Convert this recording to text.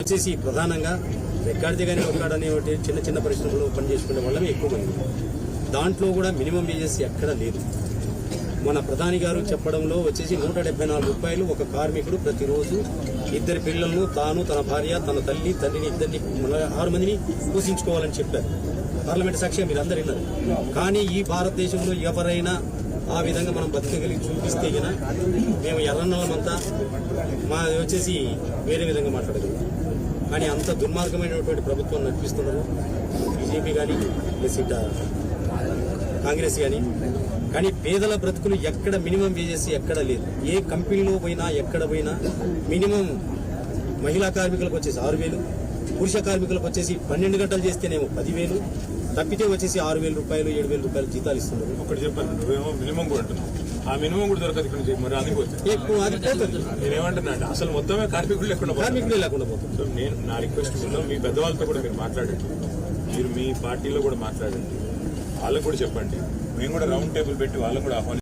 వచ్చేసి ప్రధానంగా రెక్కాడితే కానీ ఒకటి చిన్న చిన్న పరిశ్రమలు పనిచేసుకునే వాళ్ళమే ఎక్కువ మంది దాంట్లో కూడా మినిమం వేజెస్ ఎక్కడ లేదు. మన ప్రధాని గారు చెప్పడంలో వచ్చేసి నూట డెబ్బై నాలుగు రూపాయలు ఒక కార్మికుడు ప్రతిరోజు ఇద్దరి పిల్లలను తాను తన భార్య తన తల్లి తండ్రిని ఇద్దరిని ఆరు మందిని పోషించుకోవాలని చెప్పారు. పార్లమెంట్ సాక్షిగా మీరు అందరు విన్నారు. కానీ ఈ భారతదేశంలో ఎవరైనా ఆ విధంగా మనం బతకగలిగి చూపిస్తే గన మేము ఎర్రన్నలమంతా మా వచ్చేసి వేరే విధంగా మాట్లాడగలం కానీ అంత దుర్మార్గమైనటువంటి ప్రభుత్వం నడిపిస్తున్నారు. బీజేపీ కానీ ప్లస్ ఇట కాంగ్రెస్ కానీ కానీ పేదల బ్రతుకులు ఎక్కడ మినిమం వేజెస్ ఎక్కడ లేదు. ఏ కంపెనీలో పోయినా ఎక్కడ పోయినా మినిమం మహిళా కార్మికులకు వచ్చేసి ఆరు వేలు పురుష కార్మికులకు వచ్చేసి పన్నెండు గంటలు చేస్తేనేమో పదివేలు తప్పితే వచ్చేసి ఆరు వేల రూపాయలు ఏడు వేల రూపాయలు జీతాలు ఇస్తున్నారు. ఒకటి చెప్పాను నువ్వేమో మినిమం కూడా ఆ మినిమం కూడా దొరకదు ఇక్కడ నుంచి. మరి అందుకు వచ్చా ఎక్కువ అది పోతుంది నేనేమంటున్నా అంటే అసలు మొత్తమే కార్మికులు లేకుండా. కార్మికులే లేకుండా పోతుంది సో నేను నా రిక్వెస్ట్ మీ పెద్దవాళ్ళతో కూడా మీరు మాట్లాడండి. మీరు మీ పార్టీలో కూడా మాట్లాడండి. వాళ్ళకు కూడా చెప్పండి. మేము కూడా రౌండ్ టేబుల్ పెట్టి వాళ్ళకు కూడా ఆహ్వానిస్తాం.